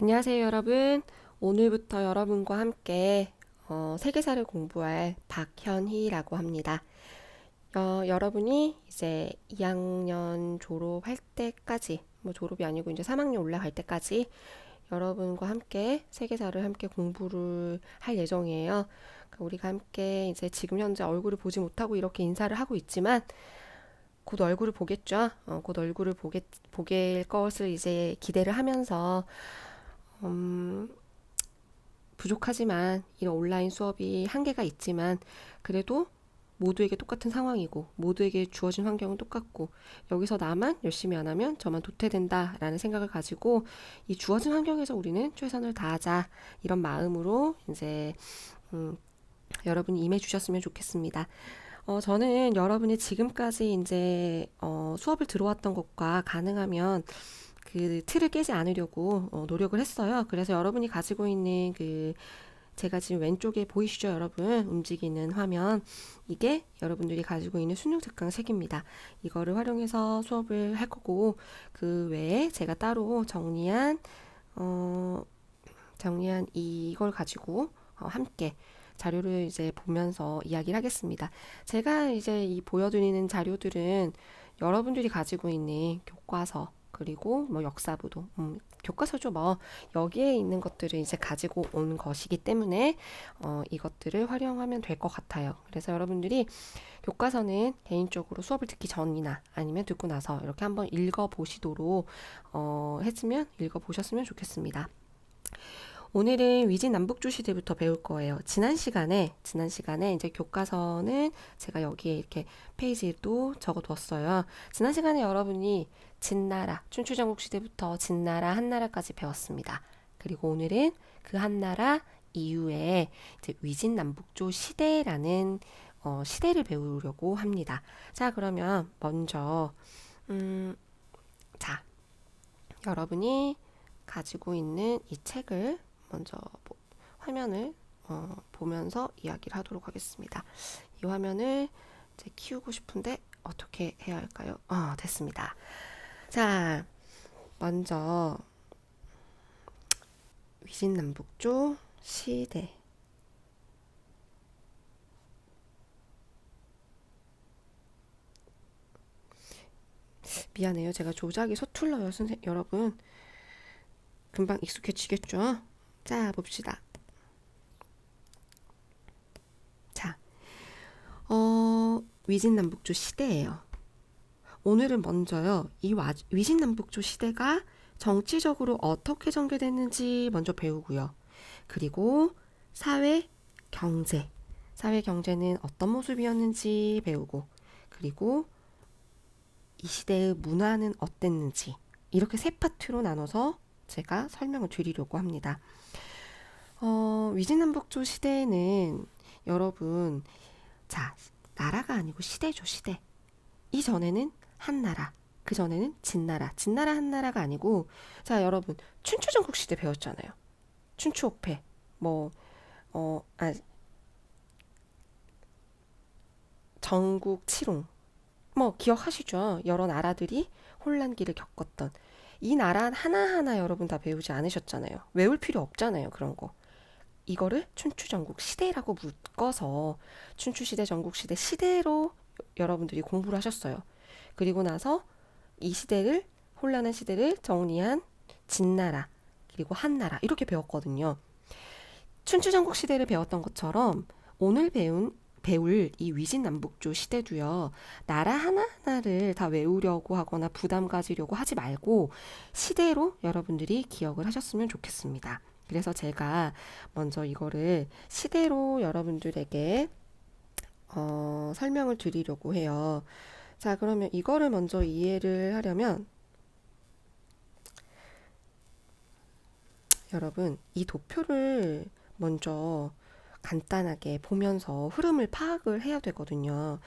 안녕하세요, 여러분. 오늘부터 여러분과 함께 어, 세계사를 공부할 박현희라고 합니다. 어, 여러분이 이제 2학년 졸업할 때까지, 뭐 졸업이 아니고 이제 3학년 올라갈 때까지 여러분과 함께 세계사를 함께 공부를 할 예정이에요. 그러니까 우리가 함께 이제 지금 현재 얼굴을 보지 못하고 이렇게 인사를 하고 있지만 곧 얼굴을 보겠죠. 어, 곧 얼굴을 보게, 보게 것을 이제 기대를 하면서 음, 부족하지만 이런 온라인 수업이 한계가 있지만 그래도 모두에게 똑같은 상황이고 모두에게 주어진 환경은 똑같고 여기서 나만 열심히 안 하면 저만 도태된다라는 생각을 가지고 이 주어진 환경에서 우리는 최선을 다하자 이런 마음으로 이제 음, 여러분이 임해 주셨으면 좋겠습니다. 어, 저는 여러분이 지금까지 이제 어, 수업을 들어왔던 것과 가능하면 그 틀을 깨지 않으려고 어, 노력을 했어요. 그래서 여러분이 가지고 있는 그 제가 지금 왼쪽에 보이시죠, 여러분? 움직이는 화면. 이게 여러분들이 가지고 있는 수능 특강 책입니다. 이거를 활용해서 수업을 할 거고 그 외에 제가 따로 정리한 어, 정리한 이걸 가지고 어, 함께 자료를 이제 보면서 이야기를 하겠습니다. 제가 이제 이 보여드리는 자료들은 여러분들이 가지고 있는 교과서 그리고 뭐 역사부도 음, 교과서죠 뭐 여기에 있는 것들을 이제 가지고 온 것이기 때문에 어, 이것들을 활용하면 될 것 같아요. 그래서 여러분들이 교과서는 개인적으로 수업을 듣기 전이나 아니면 듣고 나서 이렇게 한번 읽어 보시도록 어, 했으면 읽어 보셨으면 좋겠습니다. 오늘은 위진 남북조 시대부터 배울 거예요. 지난 시간에 지난 시간에 이제 교과서는 제가 여기에 이렇게 페이지도 적어뒀어요. 지난 시간에 여러분이 진나라 춘추전국 시대부터 진나라 한나라까지 배웠습니다. 그리고 오늘은 그 한나라 이후에 이제 위진 남북조 시대라는 어, 시대를 배우려고 합니다. 자, 그러면 먼저 음, 자, 여러분이 가지고 있는 이 책을 먼저 보- 화면을 어, 보면서 이야기를 하도록 하겠습니다. 이 화면을 이제 키우고 싶은데 어떻게 해야 할까요? 아, 됐습니다. 자, 먼저 위진남북조 시대. 미안해요. 제가 조작이 서툴러요, 선생 여러분. 금방 익숙해지겠죠? 자, 봅시다. 자, 어, 위진남북조 시대예요. 오늘은 먼저요, 이 와- 위진남북조 시대가 정치적으로 어떻게 전개됐는지 먼저 배우고요. 그리고 사회, 경제, 사회 경제는 어떤 모습이었는지 배우고, 그리고 이 시대의 문화는 어땠는지, 이렇게 세 파트로 나눠서 제가 설명을 드리려고 합니다. 어, 위진남북조 시대에는 여러분, 자, 나라가 아니고 시대죠, 시대. 이전에는 한 나라, 그 전에는 진나라, 진나라 한 나라가 아니고, 자, 여러분, 춘추전국 시대 배웠잖아요. 춘추옥패, 뭐, 어, 아, 전국 칠홍, 뭐, 기억하시죠? 여러 나라들이 혼란기를 겪었던. 이 나라 하나하나 여러분 다 배우지 않으셨잖아요. 외울 필요 없잖아요, 그런 거. 이거를 춘추전국 시대라고 묶어서 춘추시대, 전국시대 시대로 여러분들이 공부를 하셨어요. 그리고 나서 이 시대를 혼란한 시대를 정리한 진나라 그리고 한나라 이렇게 배웠거든요. 춘추전국 시대를 배웠던 것처럼 오늘 배운 배울 이 위진남북조 시대도요. 나라 하나하나를 다 외우려고 하거나 부담 가지려고 하지 말고 시대로 여러분들이 기억을 하셨으면 좋겠습니다. 그래서 제가 먼저 이거를 시대로 여러분들에게 어, 설명을 드리려고 해요. 자, 그러면 이거를 먼저 이해를 하려면 여러분, 이 도표를 먼저 간단하게 보면서 흐름을 파악을 해야 되거든요.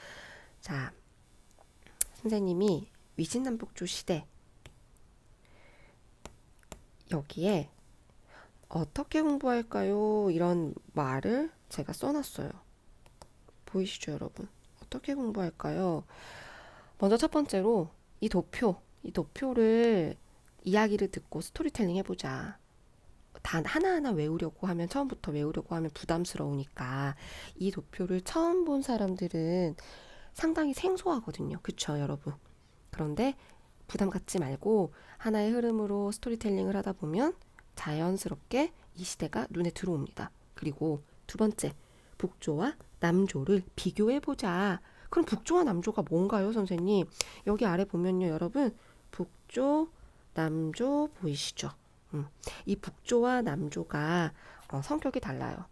자, 선생님이 위진남북조 시대 여기에 어떻게 공부할까요? 이런 말을 제가 써놨어요. 보이시죠, 여러분? 어떻게 공부할까요? 먼저 첫 번째로 이 도표, 이 도표를 이야기를 듣고 스토리텔링 해보자. 단 하나하나 외우려고 하면 처음부터 외우려고 하면 부담스러우니까 이 도표를 처음 본 사람들은 상당히 생소하거든요. 그쵸, 여러분? 그런데 부담 갖지 말고 하나의 흐름으로 스토리텔링을 하다 보면 자연스럽게 이 시대가 눈에 들어옵니다. 그리고 두 번째, 북조와 남조를 비교해 보자. 그럼 북조와 남조가 뭔가요, 선생님? 여기 아래 보면요, 여러분. 북조, 남조 보이시죠? 음, 이 북조와 남조가 어, 성격이 달라요.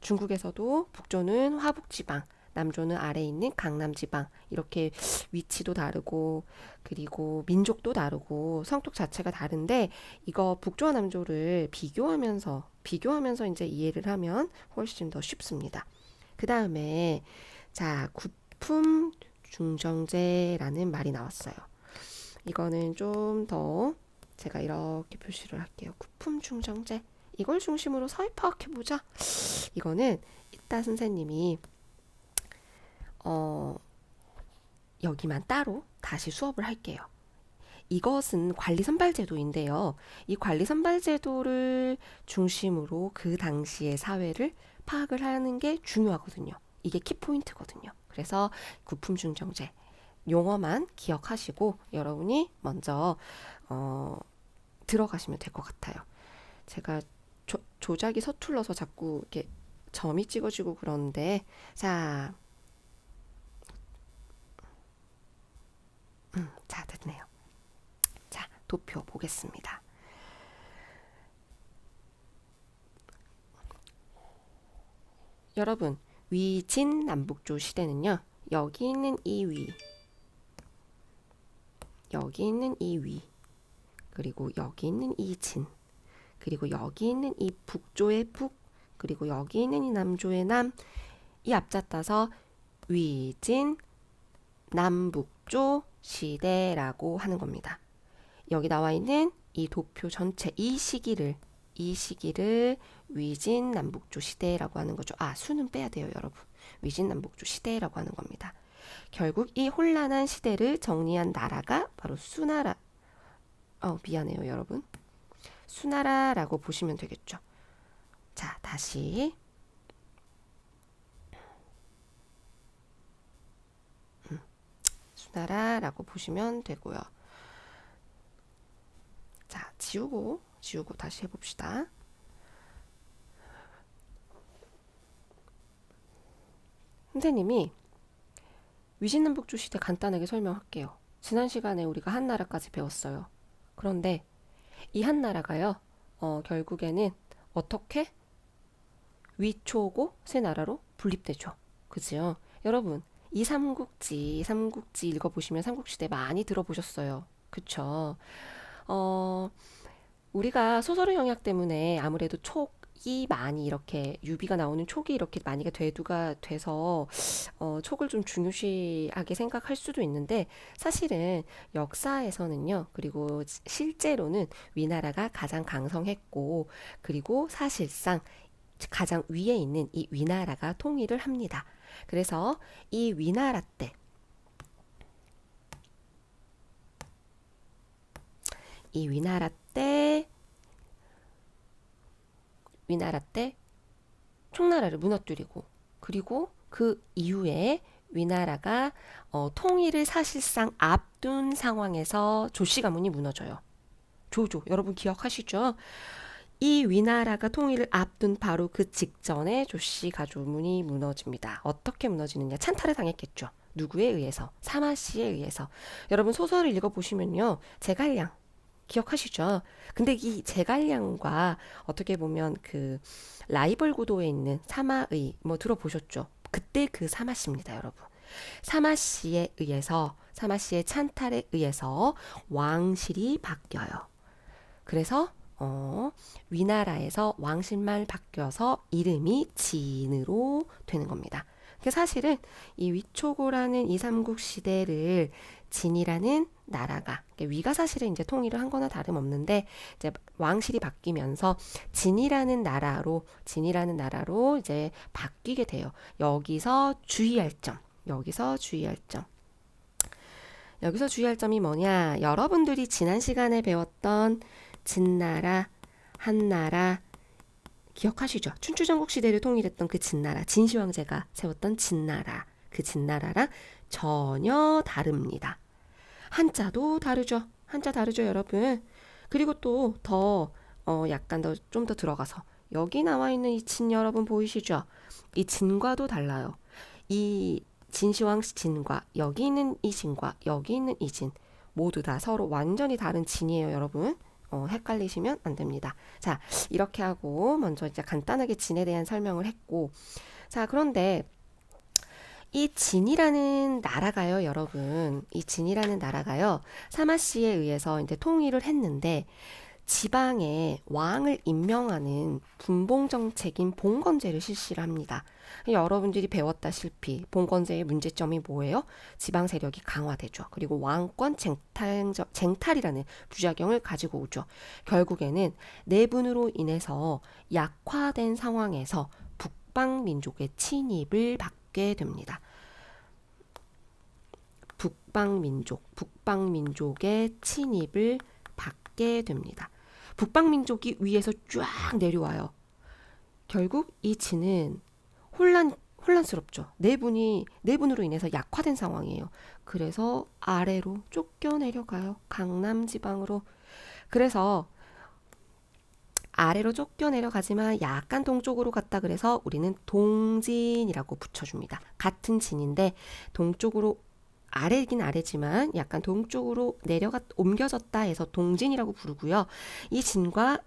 중국에서도 북조는 화북지방, 남조는 아래에 있는 강남지방 이렇게 위치도 다르고 그리고 민족도 다르고 성격 자체가 다른데 이거 북조와 남조를 비교하면서 비교하면서 이제 이해를 하면 훨씬 더 쉽습니다. 그 다음에 자 구품 중정제라는 말이 나왔어요. 이거는 좀 더 제가 이렇게 표시를 할게요. 구품 중정제 이걸 중심으로 사회 파악해 보자. 이거는 이따 선생님이 어, 여기만 따로 다시 수업을 할게요. 이것은 관리 선발 제도인데요. 이 관리 선발 제도를 중심으로 그 당시의 사회를 파악을 하는 게 중요하거든요. 이게 키포인트거든요. 그래서 구품 중정제 용어만 기억하시고 여러분이 먼저 어, 들어가시면 될 것 같아요. 제가 조, 조작이 서툴러서 자꾸 이렇게 점이 찍어지고 그러는데 자 음, 자, 됐네요. 자, 도표 보겠습니다. 여러분, 위진 남북조 시대는요. 여기 있는 이 위, 여기 있는 이 위, 그리고 여기 있는 이 진, 그리고 여기 있는 이 북조의 북, 그리고 여기 있는 이 남조의 남, 이 앞자 따서 위진 남북조 시대라고 하는 겁니다. 여기 나와 있는 이 도표 전체 이 시기를 이 시기를 위진 남북조 시대라고 하는 거죠. 아, 수는 빼야 돼요, 여러분. 위진 남북조 시대라고 하는 겁니다. 결국 이 혼란한 시대를 정리한 나라가 바로 수나라. 어, 미안해요, 여러분. 수나라라고 보시면 되겠죠. 자, 다시 나라라고 보시면 되고요. 자, 지우고 지우고 다시 해봅시다. 선생님이 위신남북조 시대 간단하게 설명할게요. 지난 시간에 우리가 한나라까지 배웠어요. 그런데 이 한나라가요, 어, 결국에는 어떻게 위초고 세 나라로 분립되죠. 그죠? 여러분, 이 삼국지, 삼국지 읽어보시면 삼국시대 많이 들어보셨어요. 그쵸? 어, 우리가 소설의 영향 때문에 아무래도 촉이 많이 이렇게 유비가 나오는 촉이 이렇게 많이 대두가 돼서 어, 촉을 좀 중요시하게 생각할 수도 있는데 사실은 역사에서는요 그리고 실제로는 위나라가 가장 강성했고 그리고 사실상 가장 위에 있는 이 위나라가 통일을 합니다. 그래서 이 위나라 때, 이 위나라 때, 위나라 때 총나라를 무너뜨리고, 그리고 그 이후에 위나라가 어, 통일을 사실상 앞둔 상황에서 조씨 가문이 무너져요. 조조 여러분 기억하시죠? 이 위나라가 통일을 앞둔 바로 그 직전에 조씨 가족문이 무너집니다. 어떻게 무너지느냐? 찬탈을 당했겠죠. 누구에 의해서? 사마 씨에 의해서. 여러분 소설을 읽어보시면요. 제갈량 기억하시죠? 근데 이 제갈량과 어떻게 보면 그 라이벌 구도에 있는 사마의 뭐 들어보셨죠? 그때 그 사마 씨입니다, 여러분. 사마 씨에 의해서 사마 씨의 찬탈에 의해서 왕실이 바뀌어요. 그래서 어, 위나라에서 왕실만 바뀌어서 이름이 진으로 되는 겁니다. 그 사실은 이 위초고라는 이삼국 시대를 진이라는 나라가 위가 사실은 이제 통일을 한 거나 다름없는데 이제 왕실이 바뀌면서 진이라는 나라로 진이라는 나라로 이제 바뀌게 돼요. 여기서 주의할 점. 여기서 주의할 점. 여기서 주의할 점이 뭐냐? 여러분들이 지난 시간에 배웠던 진나라, 한나라 기억하시죠? 춘추전국 시대를 통일했던 그 진나라, 진시황제가 세웠던 진나라, 그 진나라랑 전혀 다릅니다. 한자도 다르죠. 한자 다르죠, 여러분. 그리고 또더 어, 약간 더 좀 더 들어가서 여기 나와 있는 이 진 여러분 보이시죠? 이 진과도 달라요. 이 진시황 진과 여기 있는 이 진과 여기 있는 이 진 모두 다 서로 완전히 다른 진이에요, 여러분. 어, 헷갈리시면 안 됩니다. 자, 이렇게 하고 먼저 이제 간단하게 진에 대한 설명을 했고, 자, 그런데 이 진이라는 나라가요, 여러분. 이 진이라는 나라가요, 사마씨에 의해서 이제 통일을 했는데, 지방에 왕을 임명하는 분봉 정책인 봉건제를 실시를 합니다. 여러분들이 배웠다시피 봉건제의 문제점이 뭐예요? 지방 세력이 강화되죠. 그리고 왕권 쟁탈, 쟁탈이라는 부작용을 가지고 오죠. 결국에는 내분으로 인해서 약화된 상황에서 북방 민족의 침입을 받게 됩니다. 북방 민족, 북방 민족의 침입을 됩니다. 북방 민족이 위에서 쫙 내려와요. 결국 이 진은 혼란 혼란스럽죠. 내분이 내분으로 인해서 약화된 상황이에요. 그래서 아래로 쫓겨 내려가요. 강남 지방으로. 그래서 아래로 쫓겨 내려가지만 약간 동쪽으로 갔다 그래서 우리는 동진이라고 붙여줍니다. 같은 진인데 동쪽으로 아래긴 아래지만 약간 동쪽으로 내려가 옮겨졌다 해서 동진이라고 부르고요. 이 진과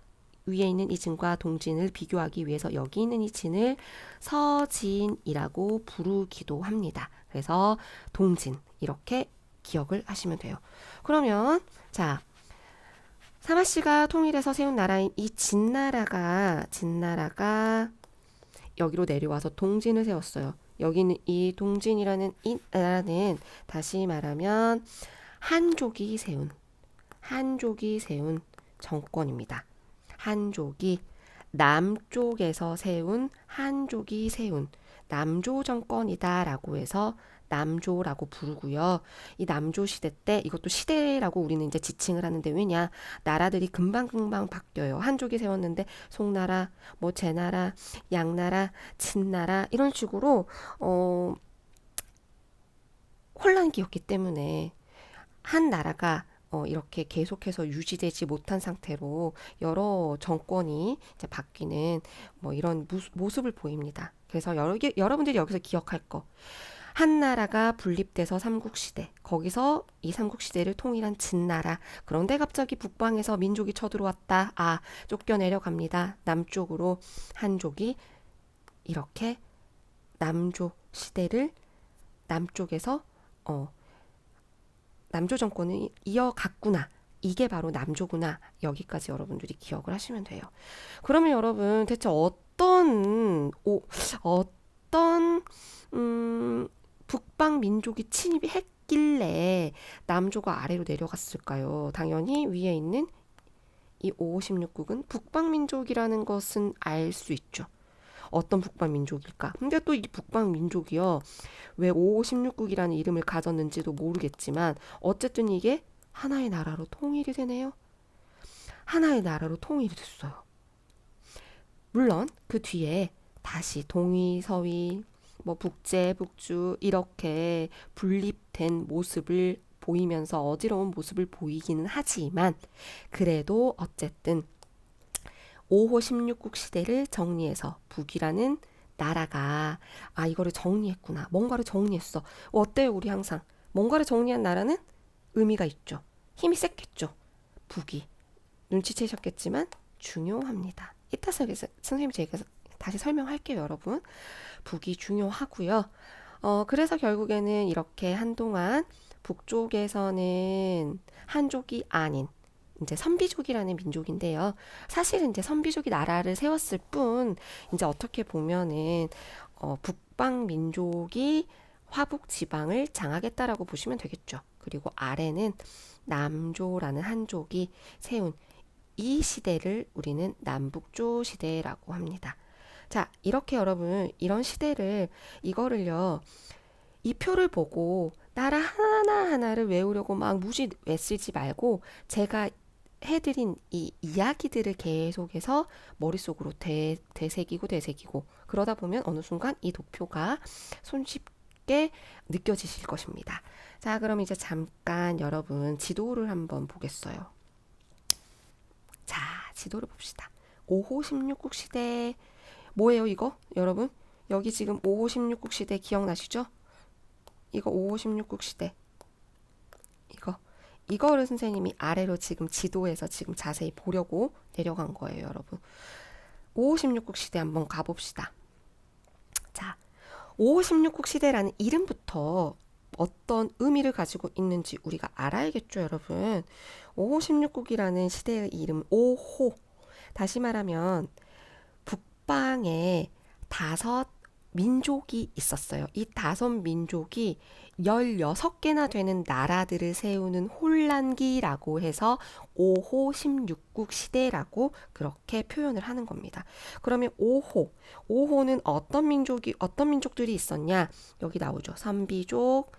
위에 있는 이 진과 동진을 비교하기 위해서 여기 있는 이 진을 서진이라고 부르기도 합니다. 그래서 동진 이렇게 기억을 하시면 돼요. 그러면 자 사마 씨가 통일해서 세운 나라인 이 진나라가 진나라가 여기로 내려와서 동진을 세웠어요. 여기는 이 동진이라는 이 나라는 다시 말하면 한족이 세운 한족이 세운 정권입니다. 한족이 남쪽에서 세운 한족이 세운 남조 정권이다라고 해서 남조라고 부르고요. 이 남조 시대 때 이것도 시대라고 우리는 이제 지칭을 하는데 왜냐 나라들이 금방금방 바뀌어요. 한족이 세웠는데 송나라, 뭐 제나라, 양나라, 진나라 이런 식으로 어 혼란기였기 때문에 한 나라가 어, 이렇게 계속해서 유지되지 못한 상태로 여러 정권이 이제 바뀌는 뭐 이런 모습을 보입니다. 그래서 여러 개, 여러분들이 여기서 기억할 거. 한 나라가 분립돼서 삼국시대, 거기서 이 삼국시대를 통일한 진나라. 그런데 갑자기 북방에서 민족이 쳐들어왔다. 아, 쫓겨 내려갑니다. 남쪽으로 한족이 이렇게 남조 시대를 남쪽에서 어, 남조 정권을 이어갔구나. 이게 바로 남조구나. 여기까지 여러분들이 기억을 하시면 돼요. 그러면 여러분 대체 어떤 오, 어떤 음, 북방 민족이 침입이 했길래 남조가 아래로 내려갔을까요? 당연히 위에 있는 이 556국은 북방 민족이라는 것은 알 수 있죠. 어떤 북방 민족일까? 근데 또 이 북방 민족이요. 왜 556국이라는 이름을 가졌는지도 모르겠지만 어쨌든 이게 하나의 나라로 통일이 되네요. 하나의 나라로 통일이 됐어요. 물론 그 뒤에 다시 동위, 서위, 뭐 북제, 북주 이렇게 분립된 모습을 보이면서 어지러운 모습을 보이기는 하지만 그래도 어쨌든 5호 16국 시대를 정리해서 북이라는 나라가 아 이거를 정리했구나 뭔가를 정리했어. 어때요 우리 항상? 뭔가를 정리한 나라는 의미가 있죠. 힘이 셌겠죠. 북이 눈치채셨겠지만 중요합니다. 이따 선생님이 제가 다시 설명할게요 여러분 북이 중요하고요 어 그래서 결국에는 이렇게 한동안 북쪽에서는 한족이 아닌 이제 선비족이라는 민족인데요. 사실은 이제 선비족이 나라를 세웠을 뿐 이제 어떻게 보면은 어, 북방 민족이 화북 지방을 장악했다라고 보시면 되겠죠. 그리고 아래는 남조라는 한족이 세운 이 시대를 우리는 남북조 시대라고 합니다. 자, 이렇게 여러분 이런 시대를 이거를요. 이 표를 보고 나라 하나하나를 외우려고 막 무지 애쓰지 말고 제가 해드린 이 이야기들을 계속해서 머릿속으로 되, 되새기고 되새기고 그러다 보면 어느 순간 이 도표가 손쉽게 느껴지실 것입니다. 자, 그럼 이제 잠깐 여러분 지도를 한번 보겠어요. 자, 지도를 봅시다. 5호 16국 시대 뭐예요, 이거? 여러분, 여기 지금 5호 16국 시대 기억나시죠? 이거 5호 16국 시대. 이거 이거를 선생님이 아래로 지금 지도에서 지금 자세히 보려고 내려간 거예요, 여러분. 5호 16국 시대 한번 가봅시다. 자, 5호 16국 시대라는 이름부터 어떤 의미를 가지고 있는지 우리가 알아야겠죠, 여러분. 5호 16국이라는 시대의 이름 5호. 다시 말하면 북방에 다섯 민족이 있었어요. 이 다섯 민족이 16개나 되는 나라들을 세우는 혼란기라고 해서 5호 16국 시대라고 그렇게 표현을 하는 겁니다. 그러면 5호, 5호는 어떤 민족이 어떤 민족들이 있었냐? 여기 나오죠. 선비족,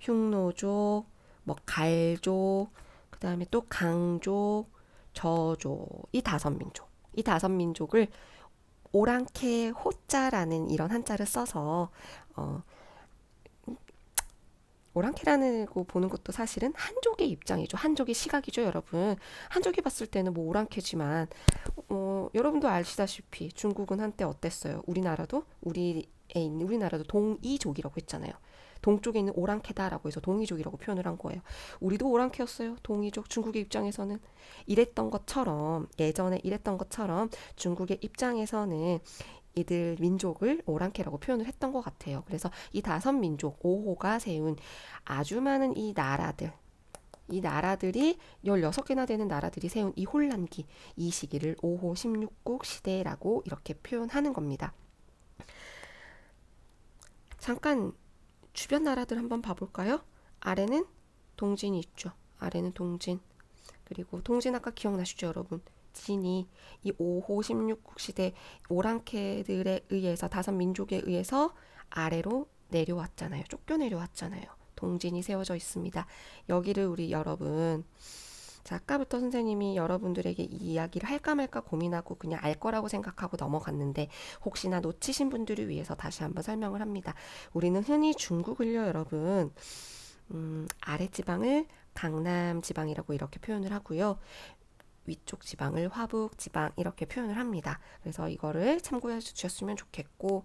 흉노족, 뭐 갈족, 그다음에 또 강족, 저족 이 다섯 민족. 이 다섯 민족을 오랑캐 호자라는 이런 한자를 써서 어, 오랑캐라는 거 보는 것도 사실은 한족의 입장이죠. 한족의 시각이죠, 여러분. 한족이 봤을 때는 뭐 오랑캐지만 어, 여러분도 아시다시피 중국은 한때 어땠어요? 우리나라도 우리에 있는 우리나라도 동이족이라고 했잖아요. 동쪽에 있는 오랑캐다라고 해서 동이족이라고 표현을 한 거예요. 우리도 오랑캐였어요. 동이족. 중국의 입장에서는 이랬던 것처럼 예전에 이랬던 것처럼 중국의 입장에서는 이들 민족을 오랑캐라고 표현을 했던 것 같아요. 그래서 이 다섯 민족 5호가 세운 아주 많은 이 나라들 이 나라들이 16개나 되는 나라들이 세운 이 혼란기, 이 시기를 5호 16국 시대라고 이렇게 표현하는 겁니다. 잠깐 주변 나라들 한번 봐볼까요? 아래는 동진이 있죠. 아래는 동진. 그리고 동진 아까 기억나시죠, 여러분? 진이 이 5호 16국 시대 오랑캐들에 의해서 다섯 민족에 의해서 아래로 내려왔잖아요. 쫓겨 내려왔잖아요. 동진이 세워져 있습니다. 여기를 우리 여러분 자, 아까부터 선생님이 여러분들에게 이 이야기를 할까 말까 고민하고 그냥 알 거라고 생각하고 넘어갔는데 혹시나 놓치신 분들을 위해서 다시 한번 설명을 합니다. 우리는 흔히 중국을요, 여러분. 음, 아래 지방을 강남 지방이라고 이렇게 표현을 하고요. 위쪽 지방을 화북 지방 이렇게 표현을 합니다. 그래서 이거를 참고해 주셨으면 좋겠고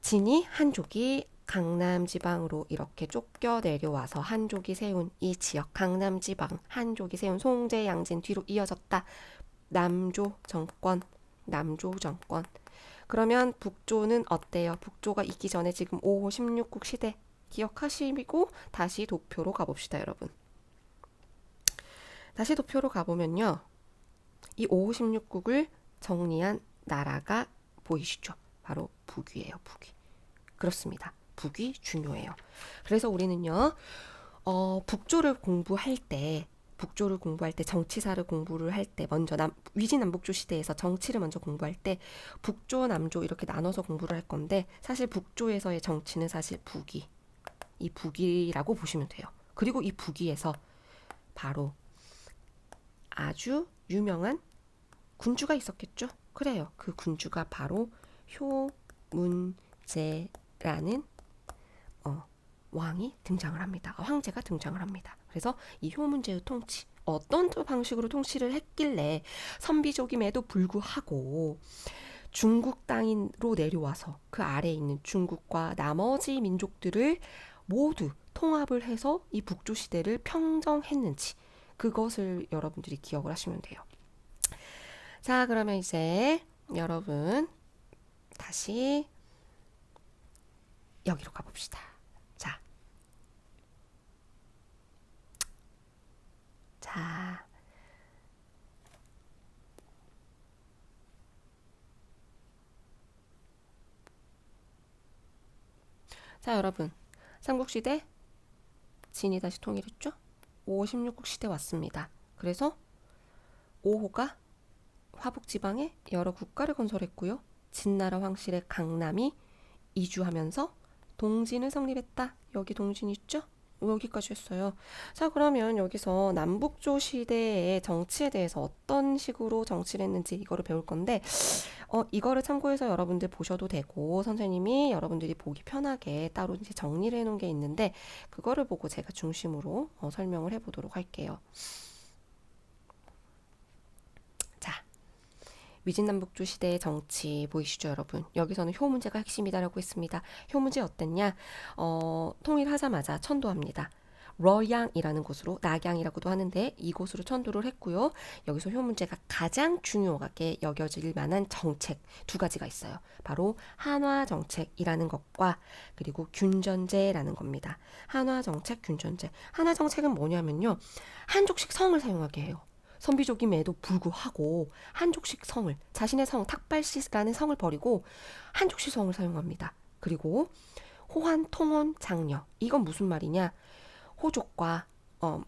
진이 한족이 강남 지방으로 이렇게 쫓겨 내려와서 한족이 세운 이 지역 강남 지방 한족이 세운 송제 양진 뒤로 이어졌다. 남조 정권 남조 정권 그러면 북조는 어때요? 북조가 있기 전에 지금 5호 16국 시대 기억하시고 다시 도표로 가봅시다, 여러분. 다시 도표로 가보면요. 이 5호 16국을 정리한 나라가 보이시죠? 바로 북위예요, 북위. 그렇습니다. 북위 중요해요. 그래서 우리는요, 어, 북조를 공부할 때, 북조를 공부할 때, 정치사를 공부를 할 때, 먼저 남, 위진남북조 시대에서 정치를 먼저 공부할 때, 북조, 남조 이렇게 나눠서 공부를 할 건데, 사실 북조에서의 정치는 사실 북위. 이 북위라고 보시면 돼요. 그리고 이 북위에서 바로 아주 유명한 군주가 있었겠죠? 그래요. 그 군주가 바로 효문제라는 어, 왕이 등장을 합니다. 황제가 등장을 합니다. 그래서 이 효문제의 통치 어떤 방식으로 통치를 했길래 선비족임에도 불구하고 중국 땅으로 내려와서 그 아래에 있는 중국과 나머지 민족들을 모두 통합을 해서 이 북조 시대를 평정했는지 그것을 여러분들이 기억을 하시면 돼요. 자, 그러면 이제 여러분 다시 여기로 가봅시다. 자, 자, 자, 여러분. 삼국시대 진이 다시 통일했죠? 5호 16국 시대 왔습니다. 그래서 5호가 화북지방에 여러 국가를 건설했고요. 진나라 황실의 강남이 이주하면서 동진을 성립했다. 여기 동진 있죠? 여기까지 했어요. 자, 그러면 여기서 남북조 시대의 정치에 대해서 어떤 식으로 정치를 했는지 이거를 배울 건데, 어, 이거를 참고해서 여러분들 보셔도 되고, 선생님이 여러분들이 보기 편하게 따로 이제 정리를 해놓은 게 있는데, 그거를 보고 제가 중심으로 어, 설명을 해보도록 할게요. 자, 위진남북조 시대의 정치 보이시죠, 여러분? 여기서는 효 문제가 핵심이다라고 했습니다. 효 문제 어땠냐? 어, 통일하자마자 천도합니다. 러양이라는 곳으로 낙양이라고도 하는데 이곳으로 천도를 했고요. 여기서 효 문제가 가장 중요하게 여겨질 만한 정책 두 가지가 있어요. 바로 한화 정책이라는 것과 그리고 균전제라는 겁니다. 한화 정책, 균전제. 한화 정책은 뭐냐면요. 한족식 성을 사용하게 해요. 선비족임에도 불구하고 한족식 성을 자신의 성 탁발시라는 성을 버리고 한족식 성을 사용합니다. 그리고 호환 통원 장려 이건 무슨 말이냐? 호족과 어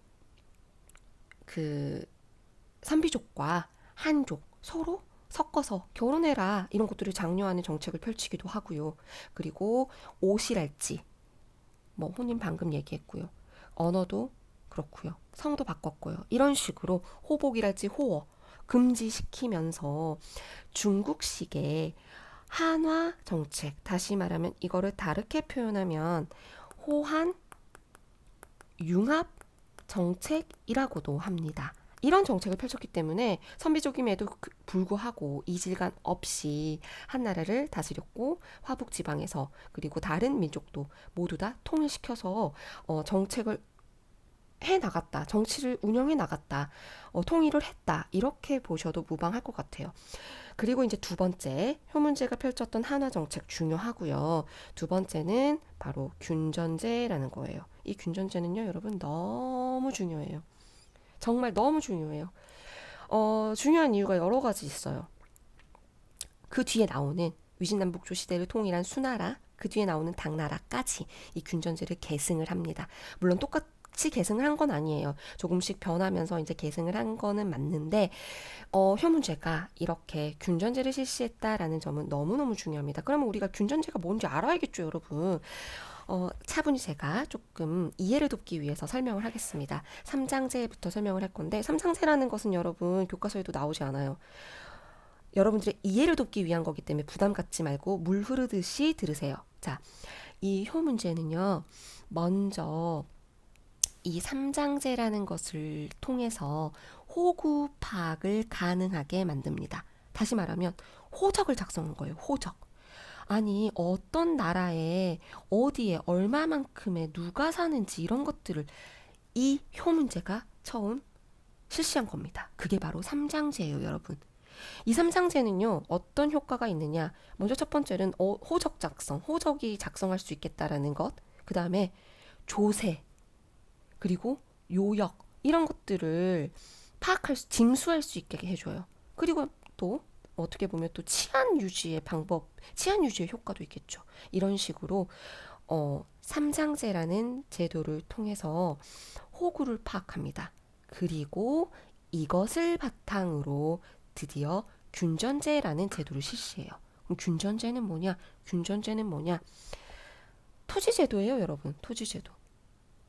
그 선비족과 한족 서로 섞어서 결혼해라 이런 것들을 장려하는 정책을 펼치기도 하고요. 그리고 옷이랄지 뭐 혼인 방금 얘기했고요. 언어도 그렇고요. 성도 바꿨고요. 이런 식으로 호복이랄지 호어 금지시키면서 중국식의 한화 정책, 다시 말하면 이거를 다르게 표현하면 호한 융합 정책이라고도 합니다. 이런 정책을 펼쳤기 때문에 선비족임에도 그- 불구하고 이질감 없이 한 나라를 다스렸고 화북 지방에서 그리고 다른 민족도 모두 다 통일시켜서 어, 정책을 해 나갔다, 정치를 운영해 나갔다, 어, 통일을 했다 이렇게 보셔도 무방할 것 같아요. 그리고 이제 두 번째 효문제가 펼쳤던 한화 정책 중요하고요. 두 번째는 바로 균전제라는 거예요. 이 균전제는요, 여러분 너무 중요해요. 정말 너무 중요해요. 어, 중요한 이유가 여러 가지 있어요. 그 뒤에 나오는 위진남북조 시대를 통일한 수나라, 그 뒤에 나오는 당나라까지 이 균전제를 계승을 합니다. 물론 똑같 이 계승을 한 건 아니에요. 조금씩 변하면서 이제 계승을 한 거는 맞는데, 어, 효문제가 이렇게 균전제를 실시했다라는 점은 너무너무 중요합니다. 그러면 우리가 균전제가 뭔지 알아야겠죠, 여러분. 어, 차분히 제가 조금 이해를 돕기 위해서 설명을 하겠습니다. 삼장제부터 설명을 할 건데, 삼장제라는 것은 여러분 교과서에도 나오지 않아요. 여러분들의 이해를 돕기 위한 거기 때문에 부담 갖지 말고 물 흐르듯이 들으세요. 자, 이 효 문제는요, 먼저 이 삼장제라는 것을 통해서 호구 파악을 가능하게 만듭니다. 다시 말하면 호적을 작성한 거예요. 호적. 아니, 어떤 나라에 어디에 얼마만큼의 누가 사는지 이런 것들을 이 효 문제가 처음 실시한 겁니다. 그게 바로 삼장제예요, 여러분. 이 삼상제는요, 어떤 효과가 있느냐? 먼저 첫 번째는 어, 호적 작성, 호적이 작성할 수 있겠다라는 것. 그 다음에 조세, 그리고 요역, 이런 것들을 파악할 수, 징수할 수 있게 해줘요. 그리고 또 어떻게 보면 또 치안 유지의 방법, 치안 유지의 효과도 있겠죠. 이런 식으로 어, 삼상제라는 제도를 통해서 호구를 파악합니다. 그리고 이것을 바탕으로 드디어 균전제라는 제도를 실시해요. 그럼 균전제는 뭐냐? 균전제는 뭐냐? 토지제도예요, 여러분. 토지제도.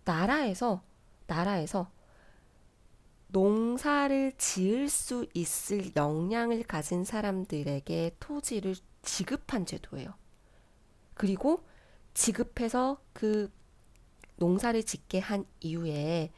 나라에서 나라에서 농사를 지을 수 있을 역량을 가진 사람들에게 토지를 지급한 제도예요. 그리고 지급해서 그 농사를 짓게 한 이후에